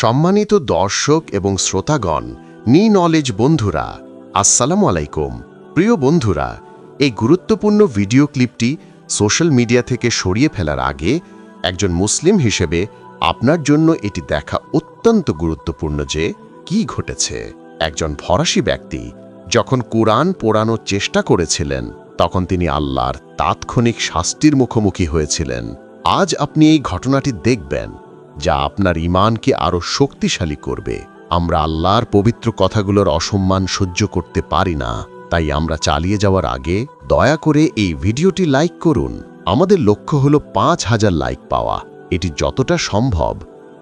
সম্মানিত দর্শক এবং শ্রোতাগণ নি নলেজ বন্ধুরা, আসসালামু আলাইকুম। প্রিয় বন্ধুরা, এই গুরুত্বপূর্ণ ভিডিও ক্লিপটি সোশ্যাল মিডিয়া থেকে সরিয়ে ফেলার আগে একজন মুসলিম হিসেবে আপনার জন্য এটি দেখা অত্যন্ত গুরুত্বপূর্ণ যে কি ঘটেছে। একজন ফরাসি ব্যক্তি যখন কোরআন পোড়ানোর চেষ্টা করেছিলেন, তখন তিনি আল্লাহর তাৎক্ষণিক শাস্তির মুখোমুখি হয়েছিলেন। আজ আপনি এই ঘটনাটি দেখবেন। যা আপনার ইমানকে আরও শক্তিশালী করবে। আমরা আল্লাহর পবিত্র কথাগুলোর অসম্মান সহ্য করতে পারি না। তাই আমরা চালিয়ে যাওয়ার আগে দয়া করে এই ভিডিওটি লাইক করুন। আমাদের লক্ষ্য হলো পাঁচ হাজার লাইক পাওয়া। এটি যতটা সম্ভব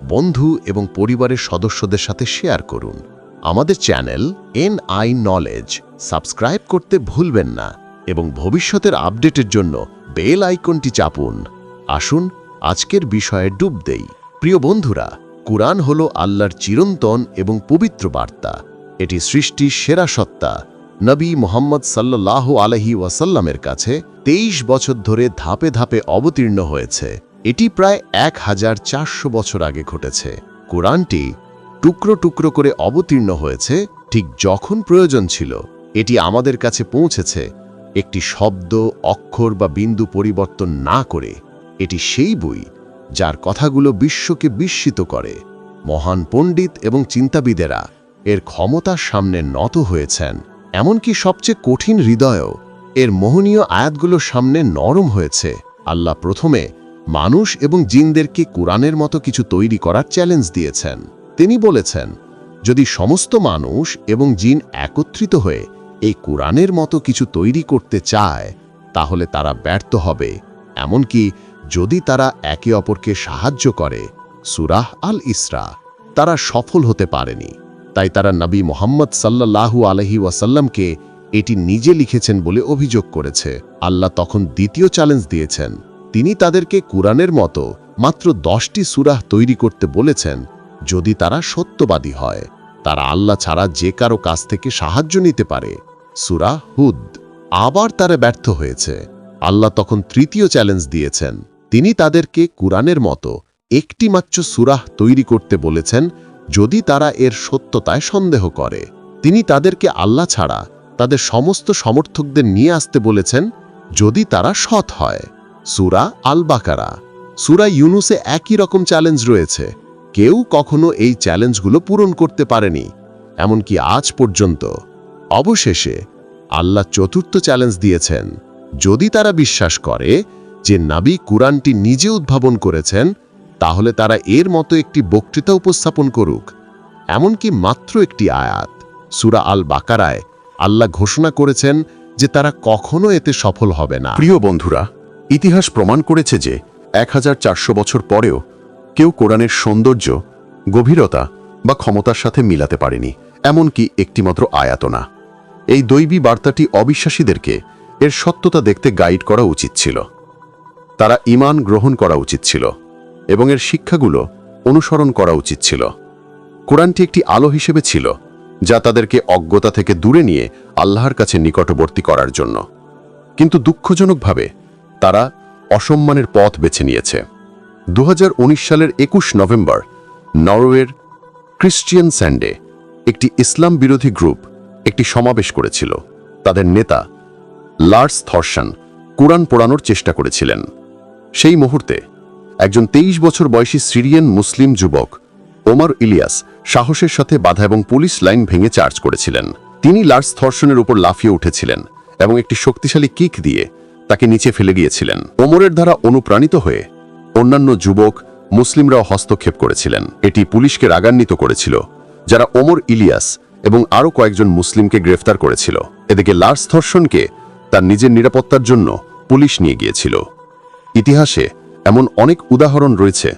বন্ধু এবং পরিবারের সদস্যদের সাথে শেয়ার করুন। আমাদের channel N I knowledge subscribe করতে ভুলবেন না এবং ভবিষ্যতের আপডেটের জন্য বেল আইকনটি চাপুন। আসুন আজকের বিষয়ে ডুব দেই। প্রিয় বন্ধুরা, কুরআন হল আল্লাহর চিরন্তন এবং পবিত্র বার্তা। এটি সৃষ্টির সেরা সত্তা। নবী মোহাম্মদ সাল্লাহ আলহি ওয়াসাল্লামের কাছে তেইশ বছর ধরে ধাপে ধাপে অবতীর্ণ হয়েছে। এটি প্রায় এক হাজার চারশো বছর আগে ঘটেছে। কোরআনটি টুকরো টুকরো করে অবতীর্ণ হয়েছে ঠিক যখন প্রয়োজন ছিল। এটি আমাদের কাছে পৌঁছেছে। একটি শব্দ, অক্ষর বা বিন্দু পরিবর্তন না করে। এটি সেই বই যার কথাগুলো বিশ্বকে বিস্মিত করে। মহান পণ্ডিত এবং চিন্তাবিদেরা এর ক্ষমতার সামনে নত হয়েছেন। এমনকি সবচেয়ে কঠিন হৃদয়ও এর মোহনীয় আয়াতগুলোর সামনে নরম হয়েছে। আল্লাহ প্রথমে মানুষ এবং জিনদেরকে কোরআনের মতো কিছু তৈরি করার চ্যালেঞ্জ দিয়েছেন। তিনি বলেছেন, যদি সমস্ত মানুষ এবং জিন একত্রিত হয়ে এই কোরআনের মতো কিছু তৈরি করতে চায়, তাহলে তারা ব্যর্থ হবে। এমনকি যদি তারা একে অপরকে সাহায্য করে, সুরাহ আল ইসরা তারা সফল হতে পারেনি। তাই তারা নবী মোহাম্মদ সাল্লাল্লাহু আলহি ওয়াসাল্লামকে এটি নিজে লিখেছেন বলে অভিযোগ করেছে। আল্লাহ তখন দ্বিতীয় চ্যালেঞ্জ দিয়েছেন। তিনি তাদেরকে কুরআনের মতো মাত্র দশটি সুরাহ তৈরি করতে বলেছেন, যদি তারা সত্যবাদী হয়। তারা আল্লাহ ছাড়া যে কারও কাছ থেকে সাহায্য নিতে পারে। সুরা হুদ। আবার তারা ব্যর্থ হয়েছে। আল্লাহ তখন তৃতীয় চ্যালেঞ্জ দিয়েছেন। তিনি তাদেরকে কুরআনের মতো একটি মাত্র সুরাহ তৈরি করতে বলেছেন, যদি তারা এর সত্যতায় সন্দেহ করে। তিনি তাদেরকে আল্লাহ ছাড়া তাদের সমস্ত সমর্থকদের নিয়ে আসতে বলেছেন, যদি তারা সৎ হয়। সুরা আল বাকারা সুরা ইউনুসে একই রকম চ্যালেঞ্জ রয়েছে। কেউ কখনো এই চ্যালেঞ্জগুলো পূরণ করতে পারেনি, এমনকি আজ পর্যন্ত। অবশেষে আল্লাহ চতুর্থ চ্যালেঞ্জ দিয়েছেন। যদি তারা বিশ্বাস করে যে নাবি কুরআনটি নিজে উদ্ভাবন করেছেন, তাহলে তারা এর মতো একটি বক্তৃতা উপস্থাপন করুক। এমনকি মাত্র একটি আয়াত, সুরা আল বাকারায় আল্লাহ ঘোষণা করেছেন যে তারা কখনো এতে সফল হবে না। প্রিয় বন্ধুরা, ইতিহাস প্রমাণ করেছে যে এক হাজার চারশো বছর পরেও কেউ কোরআনের সৌন্দর্য, গভীরতা বা ক্ষমতার সাথে মিলাতে পারেনি, এমনকি একটিমাত্র আয়াত না। এই দৈবী বার্তাটি অবিশ্বাসীদেরকে এর সত্যতা দেখতে গাইড করা উচিত ছিল। তারা ইমান গ্রহণ করা উচিত ছিল এবং এর শিক্ষাগুলো অনুসরণ করা উচিত ছিল। কোরআনটি একটি আলো হিসেবে ছিল, যা তাদেরকে অজ্ঞতা থেকে দূরে নিয়ে আল্লাহর কাছে নিকটবর্তী করার জন্য। কিন্তু দুঃখজনকভাবে তারা অসম্মানের পথ বেছে নিয়েছে। দু হাজার উনিশ সালের একুশ নভেম্বর নরওয়ের ক্রিশ্চিয়ান স্যান্ডে একটি ইসলাম বিরোধী গ্রুপ একটি সমাবেশ করেছিল। তাদের নেতা লার্স থর্সান কোরআন পোড়ানোর চেষ্টা করেছিলেন। সেই মুহূর্তে একজন তেইশ বছর বয়সী সিরিয়ান মুসলিম যুবক ওমর ইলিয়াস সাহসের সাথে বাধা এবং পুলিশ লাইন ভেঙে চার্জ করেছিলেন। তিনি লার্স থর্সনের উপর লাফিয়ে উঠেছিলেন এবং একটি শক্তিশালী কিক দিয়ে তাকে নিচে ফেলে গিয়েছিলেন। ওমরের দ্বারা অনুপ্রাণিত হয়ে অন্যান্য যুবক মুসলিমরাও হস্তক্ষেপ করেছিলেন। এটি পুলিশকে রাগান্বিত করেছিল, যারা ওমর ইলিয়াস এবং আরও কয়েকজন মুসলিমকে গ্রেফতার করেছিল। এদিকে লার্স থর্সনকে তার নিজের নিরাপত্তার জন্য পুলিশ নিয়ে গিয়েছিল। ইতিহাসে এমন অনেক উদাহরণ রয়েছে,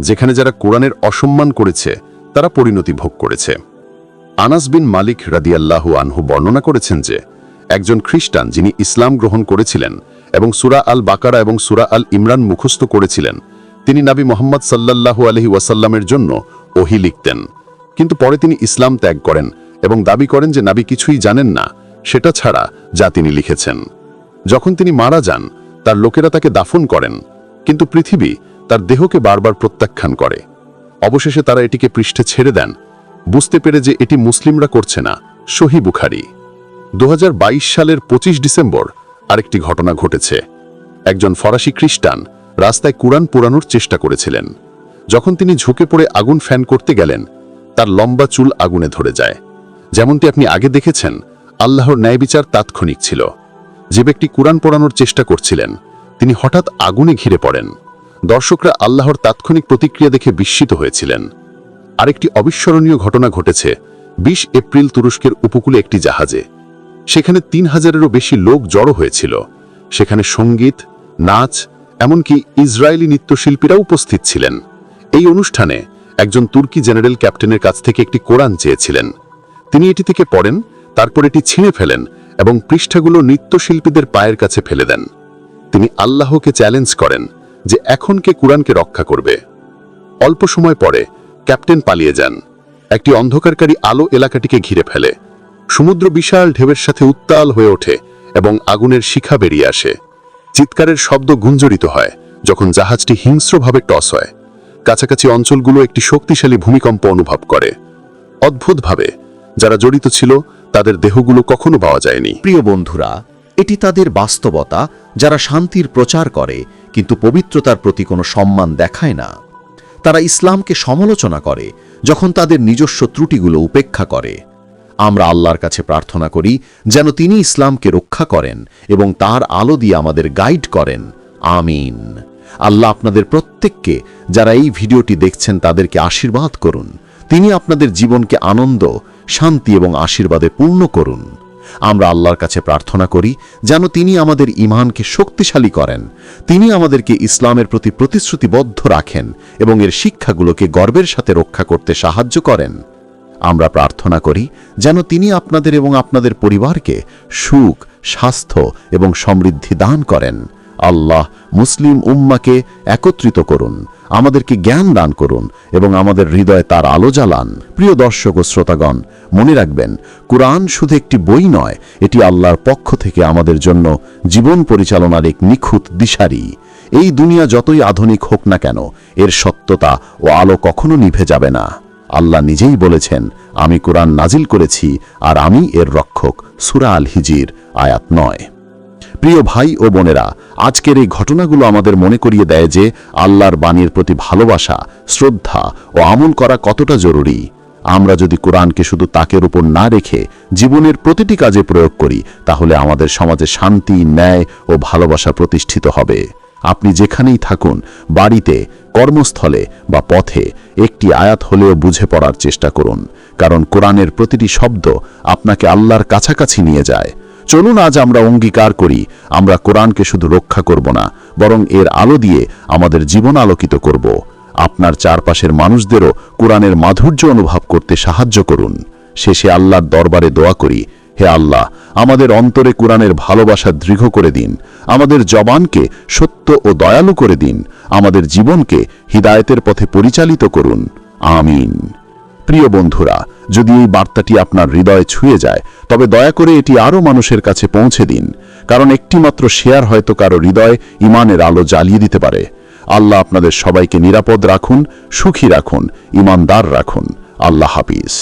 যেখানে যারা কোরআনের অসম্মান করেছে, তারা পরিণতি ভোগ করেছে। আনাস বিন মালিক রাদিয়াল্লাহু আনহু বর্ণনা করেছেন যে, একজন খ্রিস্টান যিনি ইসলাম গ্রহণ করেছিলেন এবং সুরা আল বাকারা এবং সুরা আল ইমরান মুখস্থ করেছিলেন, তিনি নাবি মোহাম্মদ সাল্লাল্লাহু আলহি ওয়াসাল্লামের জন্য ওহি লিখতেন। কিন্তু পরে তিনি ইসলাম ত্যাগ করেন এবং দাবি করেন যে নাবি কিছুই জানেন না সেটা ছাড়া যা তিনি লিখেছেন। যখন তিনি মারা যান, তার লোকেরা তাকে দাফন করেন, কিন্তু পৃথিবী তার দেহকে বারবার প্রত্যাখ্যান করে। অবশেষে তারা এটিকে পৃষ্ঠে ছেড়ে দেন। বুঝতে পেরে যে এটি মুসলিমরা করছে না, সহি বুখারি। দু সালের ২৫ ডিসেম্বর আরেকটি ঘটনা ঘটেছে। একজন ফরাসি খ্রিস্টান রাস্তায় কুরআন পোড়ানোর চেষ্টা করেছিলেন। যখন তিনি ঝুঁকে পড়ে আগুন ফ্যান করতে গেলেন, তার লম্বা চুল আগুনে ধরে যায়। যেমনটি আপনি আগে দেখেছেন আল্লাহর ন্যায় বিচার তাৎক্ষণিক ছিল। যে ব্যক্তি কুরআন পোড়ানোর চেষ্টা করছিলেন, তিনি হঠাৎ আগুনে ঘিরে পড়েন। দর্শকরা আল্লাহর তাৎক্ষণিক প্রতিক্রিয়া দেখে বিস্মিত হয়েছিলেন। আরেকটি অবিস্মরণীয় ঘটনা ঘটেছে ২০ এপ্রিল তুরস্কের উপকূলে একটি জাহাজে। সেখানে তিন হাজারেরও বেশি লোক জড়ো হয়েছিল। সেখানে সংগীত, নাচ, এমনকি ইসরায়েলি নৃত্যশিল্পীরা উপস্থিত ছিলেন। এই অনুষ্ঠানে একজন তুর্কি জেনারেল ক্যাপ্টেনের কাছ থেকে একটি কোরআন চেয়েছিলেন। তিনি এটি থেকে পড়েন তারপর এটি ছিঁড়ে ফেলেন এবং পৃষ্ঠাগুলো নৃত্যশিল্পীদের পায়ের কাছে ফেলে দেন। তিনি আল্লাহকে চ্যালেঞ্জ করেন যে এখন কে কুরআনকে রক্ষা করবে। অল্প সময় পরে ক্যাপ্টেন পালিয়ে যান। একটি অন্ধকারকারী আলো এলাকাটিকে ঘিরে ফেলে। সমুদ্র বিশাল ঢেউয়ের সাথে উত্তাল হয়ে ওঠে এবং আগুনের শিখা বেরিয়ে আসে। চিৎকারের শব্দ গুঞ্জরিত হয় যখন জাহাজটি হিংস্রভাবে টস হয়। কাছাকাছি অঞ্চলগুলো একটি শক্তিশালী ভূমিকম্প অনুভব করে। অদ্ভুতভাবে, যারা জড়িত ছিল তাদের দেহগুলো কখনো পাওয়া যায়নি। প্রিয় বন্ধুরা, এটি তাদের বাস্তবতা, যারা শান্তির প্রচার করে, কিন্তু পবিত্রতার প্রতি কোনো সম্মান দেখায় না। তারা ইসলামকে সমালোচনা করে, যখন তাদের নিজস্ব ত্রুটিগুলো উপেক্ষা করে। আমরা আল্লাহর কাছে প্রার্থনা করি, যেন তিনি ইসলামকে রক্ষা করেন এবং তার আলো দিয়ে আমাদের গাইড করেন। আমিন। আল্লাহ আপনাদের প্রত্যেককে, যারা এই ভিডিওটি দেখছেন, তাদেরকে আশীর্বাদ করুন। তিনি আপনাদের জীবনকে আনন্দ শান্তি এবং আশীর্বাদে পূর্ণ করুন। আমরা আল্লাহর কাছে প্রার্থনা করি, যেন তিনি আমাদের ইমানকে শক্তিশালী করেন। তিনি আমাদেরকে ইসলামের প্রতি প্রতিশ্রুতিবদ্ধ রাখেন এবং এর শিক্ষাগুলোকে গর্বের সাথে রক্ষা করতে সাহায্য করেন। আমরা প্রার্থনা করি, যেন তিনি আপনাদের এবং আপনাদের পরিবারকে সুখ, স্বাস্থ্য এবং সমৃদ্ধি দান করেন। আল্লাহ মুসলিম উম্মাকে একত্রিত করুন। আমাদেরকে জ্ঞান দান করুন এবং আমাদের হৃদয়ে তার আলো জ্বালান। প্রিয় দর্শক ও শ্রোতাগণ, মনে রাখবেন, কুরআন শুধু একটি বই নয়, এটি আল্লাহর পক্ষ থেকে আমাদের জন্য জীবন পরিচালনার এক নিখুঁত দিশারি। এই দুনিয়া যতই আধুনিক হোক না কেন, এর সত্যতা ও আলো কখনো নিভে যাবে না। আল্লাহ নিজেই বলেছেন, আমি কোরআন নাজিল করেছি আর আমি এর রক্ষক সুরা আল হিজির আয়াত নয়। প্রিয় ভাই ও বোনেরা, আজকের এই ঘটনাগুলো আমাদের মনে করিয়ে দেয় যে আল্লাহর বাণীর প্রতি ভালোবাসা, শ্রদ্ধা ও আমল করা কতটা জরুরি। আমরা যদি কোরআনকে শুধু তাকের উপর না রেখে জীবনের প্রতিটি কাজে প্রয়োগ করি, তাহলে আমাদের সমাজে শান্তি, ন্যায় ও ভালোবাসা প্রতিষ্ঠিত হবে। আপনি যেখানেই থাকুন, বাড়িতে, কর্মস্থলে বা পথে একটি আয়াত হলেও বুঝে পড়ার চেষ্টা করুন, কারণ কোরআনের প্রতিটি শব্দ আপনাকে আল্লাহর কাছাকাছি নিয়ে যায়। চলুন আজ আমরা অঙ্গীকার করি, আমরা কোরআনকে শুধু রক্ষা করব না, বরং এর আলো দিয়ে আমাদের জীবন আলোকিত করব। আপনার চারপাশের মানুষদেরও কোরআনের মাধুর্য অনুভব করতে সাহায্য করুন। শেষে আল্লাহর দরবারে দোয়া করি, হে আল্লাহ, আমাদের অন্তরে কোরআনের ভালোবাসা দৃঢ় করে দিন, আমাদের জবানকে সত্য ও দয়ালু করে দিন, আমাদের জীবনকে হিদায়তের পথে পরিচালিত করুন। আমিন। প্রিয় বন্ধুরা, যদি এই বার্তাটি আপনার হৃদয়ে ছুঁয়ে যায়, তবে দয়া করে এটি আরও মানুষের কাছে পৌঁছে দিন, কারণ একটিমাত্র শেয়ার হয়তো কারও হৃদয় ইমানের আলো জ্বালিয়ে দিতে পারে। আল্লাহ আপনাদের সবাইকে নিরাপদ রাখুন, সুখী রাখুন, ইমানদার রাখুন। আল্লাহ হাফিজ।